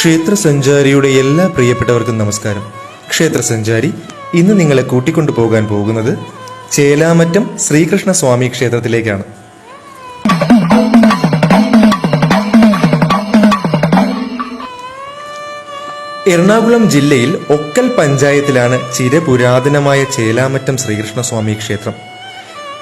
ക്ഷേത്രസഞ്ചാരിയുടെ എല്ലാ പ്രിയപ്പെട്ടവർക്കും നമസ്കാരം. ക്ഷേത്ര സഞ്ചാരി ഇന്ന് നിങ്ങളെ കൂട്ടിക്കൊണ്ടു പോകാൻ പോകുന്നത് ചേലാമറ്റം ശ്രീകൃഷ്ണ സ്വാമി ക്ഷേത്രത്തിലേക്കാണ്. എറണാകുളം ജില്ലയിൽ ഒക്കൽ പഞ്ചായത്തിലാണ് ചിരപുരാതനമായ ചേലാമറ്റം ശ്രീകൃഷ്ണസ്വാമി ക്ഷേത്രം.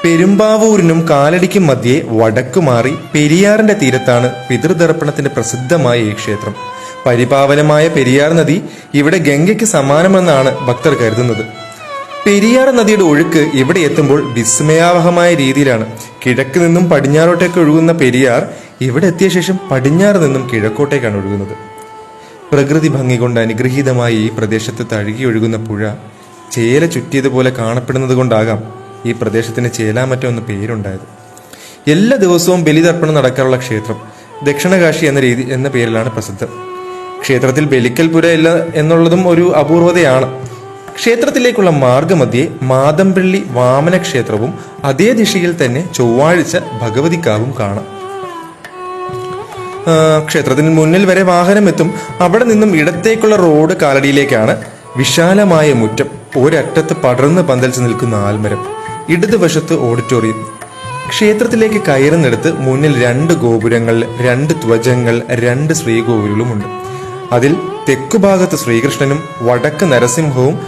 പെരുമ്പാവൂരിനും കാലടിക്കും മധ്യേ വടക്കുമാറി പെരിയാറിന്റെ തീരത്താണ് പിതൃതർപ്പണത്തിന്റെ പ്രസിദ്ധമായ ഈ ക്ഷേത്രം. പരിപാവനമായ പെരിയാർ നദി ഇവിടെ ഗംഗയ്ക്ക് സമാനമെന്നാണ് ഭക്തർ കരുതുന്നത്. പെരിയാർ നദിയുടെ ഒഴുക്ക് ഇവിടെ എത്തുമ്പോൾ വിസ്മയാവഹമായ രീതിയിലാണ്. കിഴക്ക് നിന്നും പടിഞ്ഞാറോട്ടേക്ക് ഒഴുകുന്ന പെരിയാർ ഇവിടെ എത്തിയ ശേഷം പടിഞ്ഞാറ് നിന്നും കിഴക്കോട്ടേക്കാണ് ഒഴുകുന്നത്. പ്രകൃതി ഭംഗി കൊണ്ട് അനുഗ്രഹീതമായ ഈ പ്രദേശത്ത് തഴുകി ഒഴുകുന്ന പുഴ ചേല ചുറ്റിയതുപോലെ കാണപ്പെടുന്നത് കൊണ്ടാകാം ഈ പ്രദേശത്തിന് ചേലാമറ്റം എന്ന പേരുണ്ടായത്. എല്ലാ ദിവസവും ബലിതർപ്പണം നടക്കാറുള്ള ക്ഷേത്രം ദക്ഷിണകാശി എന്ന രീതി എന്ന പേരിലാണ് പ്രസിദ്ധം. ക്ഷേത്രത്തിൽ ബലിക്കൽ പുര ഇല്ല എന്നുള്ളതും ഒരു അപൂർവതയാണ്. ക്ഷേത്രത്തിലേക്കുള്ള മാർഗമധ്യേ മാതമ്പള്ളി വാമന ക്ഷേത്രവും അതേ ദിശയിൽ തന്നെ ചൊവ്വാഴ്ച ഭഗവതിക്കാവും കാണാം. ക്ഷേത്രത്തിന് മുന്നിൽ വരെ വാഹനം എത്തും അവിടെ നിന്നും ഇടത്തേക്കുള്ള റോഡ് കാലടിയിലേക്കാണ് വിശാലമായ മുറ്റം. ഒരറ്റത്ത് പടർന്ന് പന്തലിച്ച് നിൽക്കുന്ന ആൽമരം. ഇടതുവശത്ത് ഓഡിറ്റോറിയം. ക്ഷേത്രത്തിലേക്ക് കയറുന്നിടത്ത് മുന്നിൽ രണ്ട് ഗോപുരങ്ങൾ രണ്ട് ധ്വജങ്ങൾ രണ്ട് ശ്രീകോവിലുകളുമുണ്ട്. അതിൽ തെക്കുഭാഗത്ത് ശ്രീകൃഷ്ണനും വടക്ക് നരസിംഹവും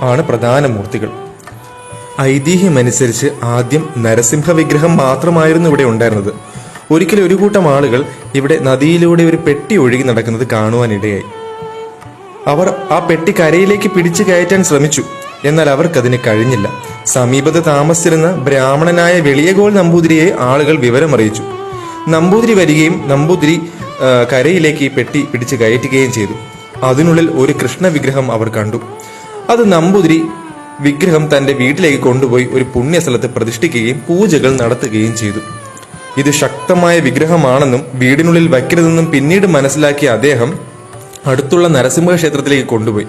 ആണ് പ്രധാന മൂർത്തികൾ. ഐതിഹ്യമനുസരിച്ച് ആദ്യം നരസിംഹ വിഗ്രഹം മാത്രമായിരുന്നു ഇവിടെ ഉണ്ടായിരുന്നത്. ഒരിക്കലും ഒരു കൂട്ടം ആളുകൾ ഇവിടെ നദിയിലൂടെ ഒരു പെട്ടി ഒഴുകി നടക്കുന്നത് കാണുവാനിടയായി. അവർ ആ പെട്ടി കരയിലേക്ക് പിടിച്ചു കയറ്റാൻ ശ്രമിച്ചു. എന്നാൽ അവർക്കതിന് കഴിഞ്ഞില്ല. സമീപത്ത് താമസിച്ചിരുന്ന ബ്രാഹ്മണനായ വെളിയഗോൾ നമ്പൂതിരിയെ ആളുകൾ വിവരമറിയിച്ചു. നമ്പൂതിരി വരികയും നമ്പൂതിരി കരയിലേക്ക് ഈ പെട്ടി പിടിച്ച് കയറ്റുകയും ചെയ്തു. അതിനുള്ളിൽ ഒരു കൃഷ്ണ വിഗ്രഹം അവർ കണ്ടു. അത് നമ്പൂതിരി വിഗ്രഹം തന്റെ വീട്ടിലേക്ക് കൊണ്ടുപോയി ഒരു പുണ്യസ്ഥലത്ത് പ്രതിഷ്ഠിക്കുകയും പൂജകൾ നടത്തുകയും ചെയ്തു. ഇത് ശക്തമായ വിഗ്രഹമാണെന്നും വീടിനുള്ളിൽ വയ്ക്കരുതെന്നും പിന്നീട് മനസ്സിലാക്കിയ അദ്ദേഹം അടുത്തുള്ള നരസിംഹ ക്ഷേത്രത്തിലേക്ക് കൊണ്ടുപോയി.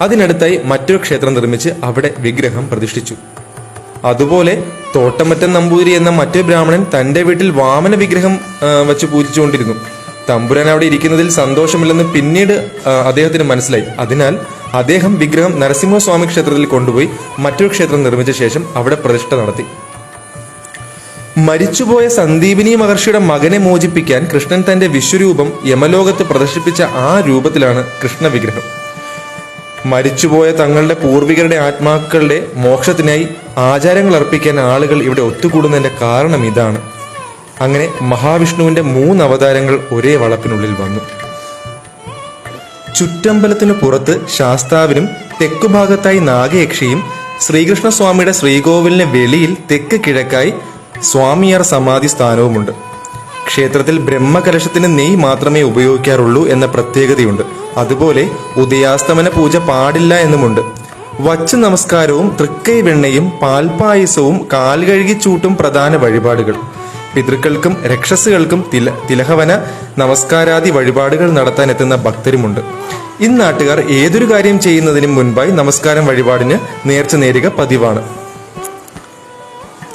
അതിനടുത്തായി മറ്റൊരു ക്ഷേത്രം നിർമ്മിച്ച് അവിടെ വിഗ്രഹം പ്രതിഷ്ഠിച്ചു. അതുപോലെ തോട്ടമറ്റം നമ്പൂതിരി എന്ന മറ്റൊരു ബ്രാഹ്മണൻ തന്റെ വീട്ടിൽ വാമന വിഗ്രഹം വച്ച് പൂജിച്ചുകൊണ്ടിരുന്നു. തമ്പുരാൻ അവിടെ ഇരിക്കുന്നതിൽ സന്തോഷമില്ലെന്ന് പിന്നീട് അദ്ദേഹത്തിന് മനസ്സിലായി. അതിനാൽ അദ്ദേഹം വിഗ്രഹം നരസിംഹസ്വാമി ക്ഷേത്രത്തിൽ കൊണ്ടുപോയി മറ്റൊരു ക്ഷേത്രം നിർമ്മിച്ച ശേഷം അവിടെ പ്രതിഷ്ഠ നടത്തി. മരിച്ചുപോയ സന്ദീപിനി മഹർഷിയുടെ മകനെ മോചിപ്പിക്കാൻ കൃഷ്ണൻ തന്റെ വിശ്വരൂപം യമലോകത്ത് പ്രദർശിപ്പിച്ച ആ രൂപത്തിലാണ് കൃഷ്ണ വിഗ്രഹം മരിച്ചുപോയ തങ്ങളുടെ പൂർവികരുടെ ആത്മാക്കളുടെ മോക്ഷത്തിനായി ആചാരങ്ങൾ അർപ്പിക്കാൻ ആളുകൾ ഇവിടെ ഒത്തുകൂടുന്നതിന്റെ കാരണം ഇതാണ്. അങ്ങനെ മഹാവിഷ്ണുവിന്റെ മൂന്ന് അവതാരങ്ങൾ ഒരേ വളപ്പിനുള്ളിൽ വന്നു. ചുറ്റമ്പലത്തിന് പുറത്ത് ശാസ്താവിനും തെക്കുഭാഗത്തായി നാഗയക്ഷിയും ശ്രീകൃഷ്ണസ്വാമിയുടെ ശ്രീകോവിലിന് വെളിയിൽ തെക്ക് കിഴക്കായി സ്വാമിയാർ സമാധി സ്ഥാനവുമുണ്ട്. ക്ഷേത്രത്തിൽ ബ്രഹ്മകലശത്തിന് നെയ് മാത്രമേ ഉപയോഗിക്കാറുള്ളൂ എന്ന പ്രത്യേകതയുണ്ട്. അതുപോലെ ഉദയാസ്തമന പൂജ പാടില്ല എന്നുമുണ്ട്. വച്ച് നമസ്കാരവും തൃക്കൈ വെണ്ണയും പാൽപായസവും കാൽ കഴുകി ചൂട്ടും പ്രധാന വഴിപാടുകൾ. പിതൃക്കൾക്കും രക്ഷസുകൾക്കും തില തിലഹവന നമസ്കാരാദി വഴിപാടുകൾ നടത്താൻ എത്തുന്ന ഭക്തരുമുണ്ട്. ഇന്നാട്ടുകാർ ഏതൊരു കാര്യം ചെയ്യുന്നതിനും മുൻപായി നമസ്കാരം വഴിപാടിന് നേർച്ച നേരുക പതിവാണ്.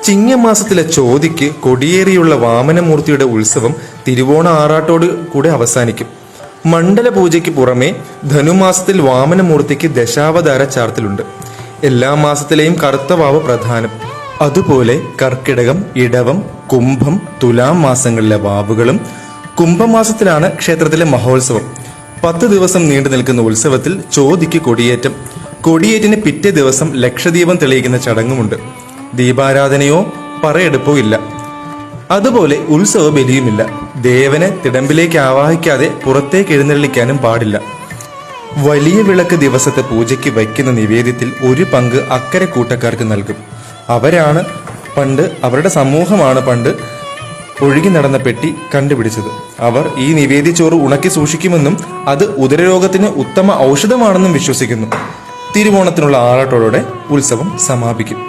ചിങ്ങമാസത്തിലെ ചോതിക്ക് കൊടിയേറിയുള്ള വാമനമൂർത്തിയുടെ ഉത്സവം തിരുവോണ ആറാട്ടോട് കൂടെ അവസാനിക്കും. മണ്ഡല പൂജയ്ക്ക് പുറമെ ധനുമാസത്തിൽ വാമനമൂർത്തിക്ക് ദശാവതാര ചാർത്തിലുണ്ട്. എല്ലാ മാസത്തിലെയും കറുത്ത വാവ് പ്രധാനം. അതുപോലെ കർക്കിടകം ഇടവം കുംഭം തുലാം മാസങ്ങളിലെ വാവുകളും കുംഭമാസത്തിലാണ് ക്ഷേത്രത്തിലെ മഹോത്സവം. പത്ത് ദിവസം നീണ്ടു നിൽക്കുന്ന ഉത്സവത്തിൽ ചോതിക്ക് കൊടിയേറ്റം. കൊടിയേറ്റിന് പിറ്റേ ദിവസം ലക്ഷദീപം തെളിയിക്കുന്ന ചടങ്ങുമുണ്ട്. ദീപാരാധനയോ പറയെടുപ്പോ ഇല്ല. അതുപോലെ ഉത്സവ ബലിയുമില്ല. ദേവനെ തിടമ്പിലേക്ക് ആവാഹിക്കാതെ പുറത്തേക്ക് എഴുന്നള്ളിക്കാനും പാടില്ല. വലിയ വിളക്ക് ദിവസത്തെ പൂജയ്ക്ക് വയ്ക്കുന്ന നിവേദ്യത്തിൽ ഒരു പങ്ക് അക്കരെ കൂട്ടക്കാർക്ക് നൽകും. അവരാണ് പണ്ട് അവരുടെ സമൂഹമാണ് പണ്ട് ഒഴുകി നടന്ന പെട്ടി കണ്ടുപിടിച്ചത്. അവർ ഈ നിവേദിച്ചോറ് ഉണക്കി സൂക്ഷിക്കുമെന്നും അത് ഉദരരോഗത്തിന് ഉത്തമ ഔഷധമാണെന്നും വിശ്വസിക്കുന്നു. തിരുവോണത്തിനുള്ള ആറാട്ടോടെ ഉത്സവം സമാപിക്കും.